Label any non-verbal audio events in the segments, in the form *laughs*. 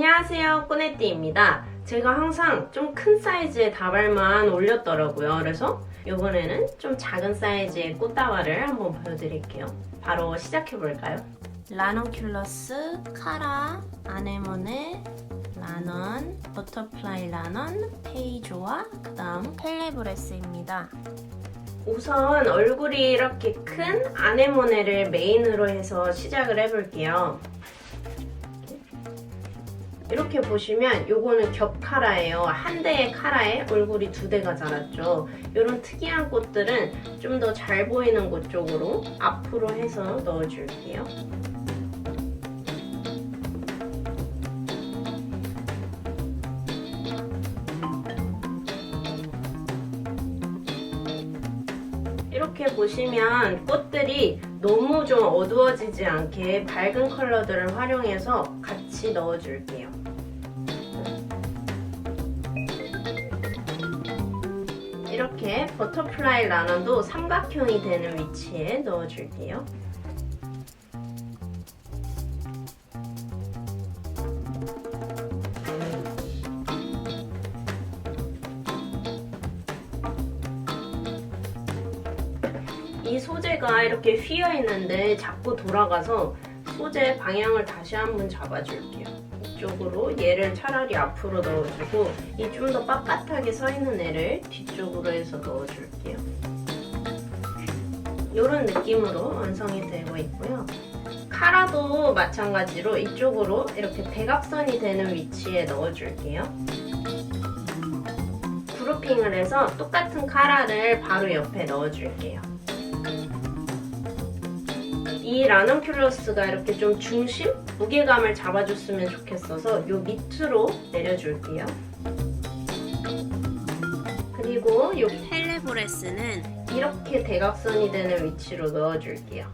안녕하세요 꾸네띠입니다. 제가 항상 좀 큰 사이즈의 다발만 올렸더라고요. 그래서 이번에는 좀 작은 사이즈의 꽃다발을 한번 보여드릴게요. 바로 시작해볼까요? 라넌큘러스, 카라, 아네모네, 라넌, 버터플라이 라넌, 페이조와 그 다음 펠레브레스입니다. 우선 얼굴이 이렇게 큰 아네모네를 메인으로 해서 시작을 해볼게요 이렇게 보시면 요거는 겹 카라예요. 한 대의 카라에 얼굴이 두 대가 자랐죠. 이런 특이한 꽃들은 좀 더 잘 보이는 곳 쪽으로 앞으로 해서 넣어줄게요. 이렇게 보시면 꽃들이 너무 좀 어두워지지 않게 밝은 컬러들을 활용해서 같이 넣어줄게요. 이렇게 버터플라이 라넌도 삼각형이 되는 위치에 넣어줄게요. 이 소재가 이렇게 휘어 있는데 자꾸 돌아가서 소재 방향을 다시 한번 잡아줄게요. 이쪽으로 얘를 차라리 앞으로 넣어주고 이 좀 더 빳빳하게 서 있는 애를 뒤쪽으로 해서 넣어줄게요. 이런 느낌으로 완성이 되고 있고요. 카라도 마찬가지로 이쪽으로 이렇게 대각선이 되는 위치에 넣어줄게요. 그룹핑을 해서 똑같은 카라를 바로 옆에 넣어줄게요. 이 라넌큘러스가 이렇게 좀 중심? 무게감을 잡아줬으면 좋겠어서 요 밑으로 내려줄게요. 그리고 요 펠레브레스는 이렇게 대각선이 되는 위치로 넣어줄게요.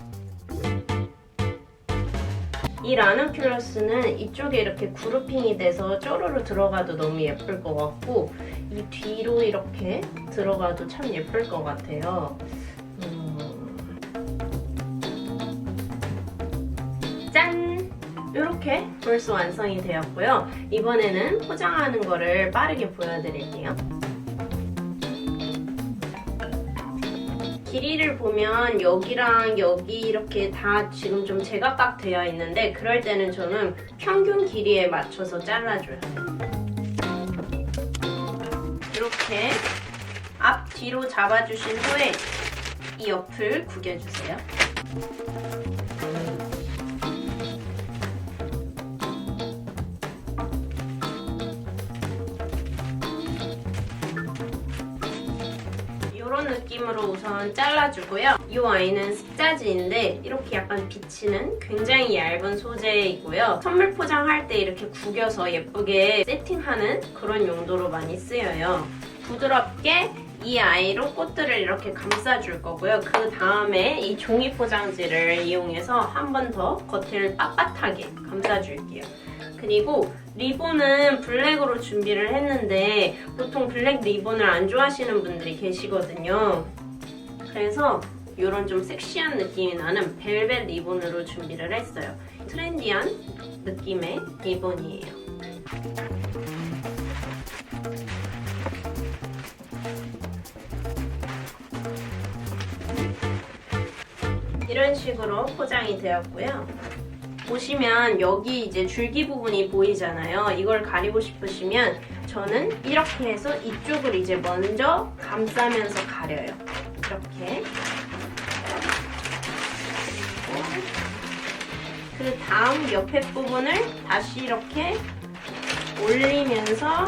이 라넌큘러스는 이쪽에 이렇게 그룹핑이 돼서 쪼르르 들어가도 너무 예쁠 것 같고 이 뒤로 이렇게 들어가도 참 예쁠 것 같아요. 이렇게 벌써 완성이 되었고요. 이번에는 포장하는 거를 빠르게 보여드릴게요. 길이를 보면 여기랑 여기 이렇게 다 지금 좀 제각각 되어 있는데 그럴 때는 저는 평균 길이에 맞춰서 잘라줘요. 이렇게 앞 뒤로 잡아주신 후에 이 옆을 구겨주세요. 느낌으로 우선 잘라주고요. 이 아이는 습자지인데 이렇게 약간 비치는 굉장히 얇은 소재이고요. 선물 포장할 때 이렇게 구겨서 예쁘게 세팅하는 그런 용도로 많이 쓰여요. 부드럽게 이 아이로 꽃들을 이렇게 감싸줄 거고요. 그 다음에 이 종이 포장지를 이용해서 한 번 더 겉을 빳빳하게 감싸줄게요. 그리고 리본은 블랙으로 준비를 했는데 보통 블랙 리본을 안 좋아하시는 분들이 계시거든요. 그래서 이런 좀 섹시한 느낌이 나는 벨벳 리본으로 준비를 했어요. 트렌디한 느낌의 리본이에요. 이런 식으로 포장이 되었고요. 보시면 여기 이제 줄기 부분이 보이잖아요. 이걸 가리고 싶으시면 저는 이렇게 해서 이쪽을 이제 먼저 감싸면서 가려요. 이렇게. 그 다음 옆에 부분을 다시 이렇게 올리면서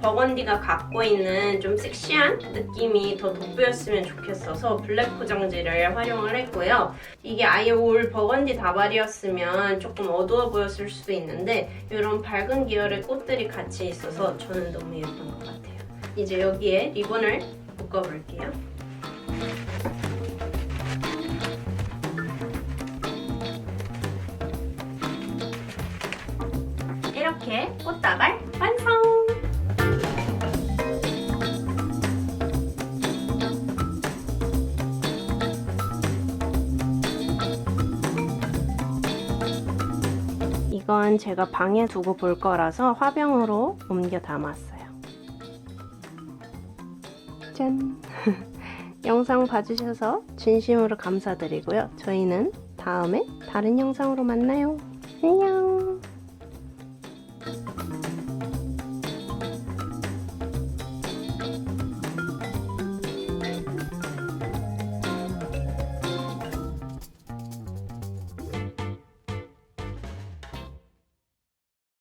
버건디가 갖고 있는 좀 섹시한 느낌이 더 돋보였으면 좋겠어서 블랙 포장지를 활용을 했고요. 이게 아예 올 버건디 다발이었으면 조금 어두워 보였을 수도 있는데 이런 밝은 계열의 꽃들이 같이 있어서 저는 너무 예쁜 것 같아요. 이제 여기에 리본을 묶어볼게요. 이렇게 꽃다발 이건 제가 방에 두고 볼 거라서 화병으로 옮겨 담았어요. 짠! *laughs* 영상 봐주셔서 진심으로 감사드리고요. 저희는 다음에 다른 영상으로 만나요. 안녕!